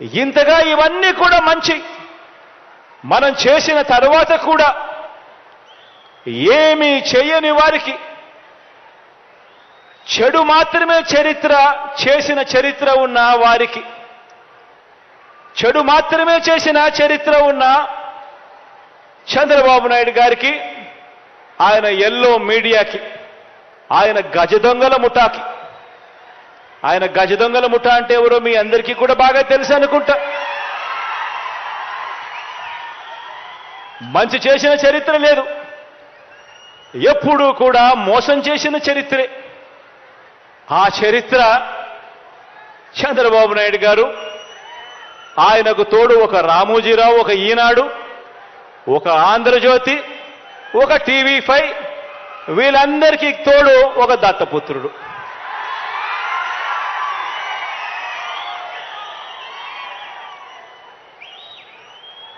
ఇంతగా ఇవన్నీ కూడా మంచి. మనం చేసిన తరువాత కూడా ఏమీ చేయని వారికి చెడు మాత్రమే చరిత్ర చేసిన చరిత్ర ఉన్న వారికి చెడు మాత్రమే చేసిన చరిత్ర ఉన్న చంద్రబాబు నాయుడు గారికి ఆయన ఎల్లో మీడియాకి ఆయన గజ దొంగల ముఠాకి ఆయన గజ దొంగల ముఠా అంటే ఎవరో మీ అందరికీ కూడా బాగా తెలుసు అనుకుంటా. మంచి చేసిన చరిత్ర లేదు. ఎప్పుడూ కూడా మోసం చేసిన చరిత్రే. ఆ చరిత్ర చంద్రబాబు నాయుడు గారు ఆయనకు తోడు ఒక రామోజీరావు ఒక ఈనాడు ఒక ఆంధ్రజ్యోతి ఒక టీవీ ఫైవ్ వీళ్ళందరికీ తోడు ఒక దత్తపుత్రుడు.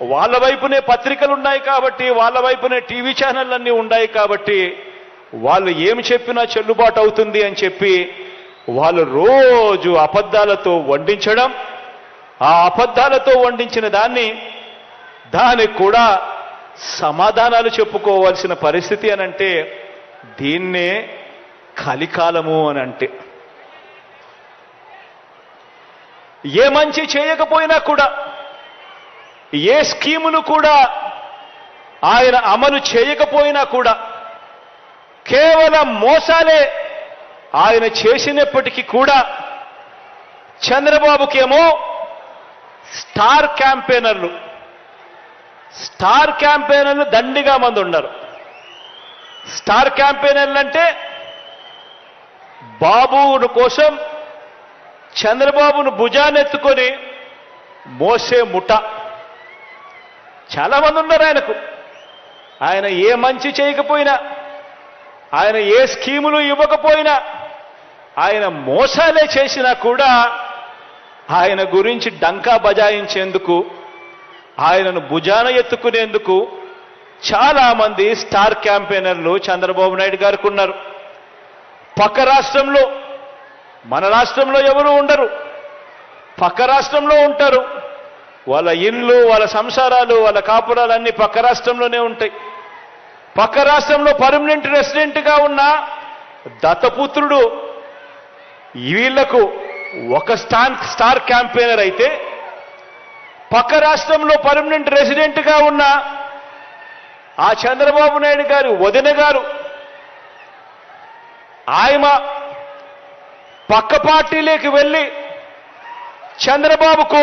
వాళ్ళ వైపునే పత్రికలు ఉన్నాయి కాబట్టి వాళ్ళ వైపునే టీవీ ఛానళ్ళన్నీ ఉన్నాయి కాబట్టి వాళ్ళు ఏమి చెప్పినా చెల్లుబాటు అవుతుంది అని చెప్పి వాళ్ళు రోజు అబద్ధాలతో వండించడం ఆ అబద్ధాలతో వండించిన దాన్ని దానికి కూడా సమాధానాలు చెప్పుకోవాల్సిన పరిస్థితి అని అంటే దీన్నే కలికాలము అని అంటే. ఏ మంచి చేయకపోయినా కూడా ఏ స్కీములు కూడా ఆయన అమలు చేయకపోయినా కూడా కేవలం మోసాలే ఆయన చేసినప్పటికీ కూడా చంద్రబాబుకేమో స్టార్ క్యాంపెయినర్లు. స్టార్ క్యాంపెయినర్లు దండిగా మంది ఉన్నారు. స్టార్ క్యాంపెయినర్లు అంటే బాబును కోసం చంద్రబాబును భుజానెత్తుకొని మోసే ముఠ. చాలా మంది ఉన్నారు ఆయనకు. ఆయన ఏ మంచి చేయకపోయినా ఆయన ఏ స్కీములు ఇవ్వకపోయినా ఆయన మోసాలే చేసినా కూడా ఆయన గురించి డంకా బజాయించేందుకు ఆయనను భుజాన ఎత్తుకునేందుకు చాలామంది స్టార్ క్యాంపెయినర్లు చంద్రబాబు నాయుడు గారికి ఉన్నారు. పక్క రాష్ట్రంలో మన రాష్ట్రంలో ఎవరు ఉండరు. పక్క రాష్ట్రంలో ఉంటారు. వాళ్ళ ఇళ్ళు వాళ్ళ సంసారాలు వాళ్ళ కాపురాలు అన్ని పక్క రాష్ట్రంలోనే ఉంటాయి. పక్క రాష్ట్రంలో పర్మనెంట్ రెసిడెంట్గా ఉన్న దత్తపుత్రుడు వీళ్ళకు ఒక స్టాన్ స్టార్ క్యాంపెయినర్ అయితే పక్క రాష్ట్రంలో పర్మనెంట్ రెసిడెంట్గా ఉన్న ఆ చంద్రబాబు నాయుడు గారు వదిన గారు ఆయమ పక్క పార్టీలోకి వెళ్ళి చంద్రబాబుకు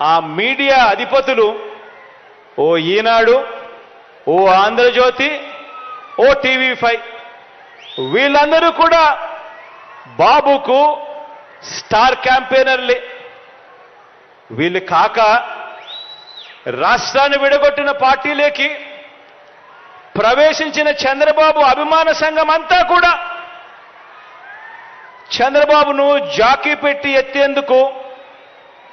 ఆ మీడియా అధిపతులు ఓ ఈనాడు ఓ ఆంధ్రజ్యోతి ఓ టీవీ ఫైవ్ వీళ్ళందరూ కూడా బాబుకు స్టార్ క్యాంపెయినర్లే. వీళ్ళు కాక రాష్ట్రాన్ని విడగొట్టిన పార్టీలేకి ప్రవేశించిన చంద్రబాబు అభిమాన సంఘం అంతా కూడా చంద్రబాబును జాకీ పెట్టి ఎత్తేందుకు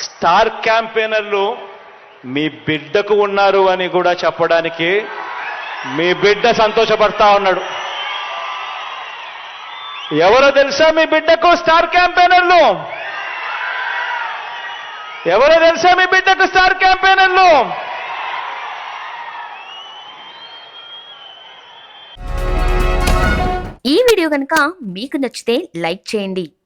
స్టార్ క్యాంపెయినర్లు మీ బిడ్డకు ఉన్నారు అని కూడా చెప్పడానికి మీ బిడ్డ సంతోషపడతా ఉన్నాడు. ఎవరో తెలుసా మీ బిడ్డకు స్టార్ క్యాంపెయినర్లు? ఎవరో తెలుసా మీ బిడ్డకు స్టార్ క్యాంపెయినర్లు? ఈ వీడియో కనుక మీకు నచ్చితే లైక్ చేయండి.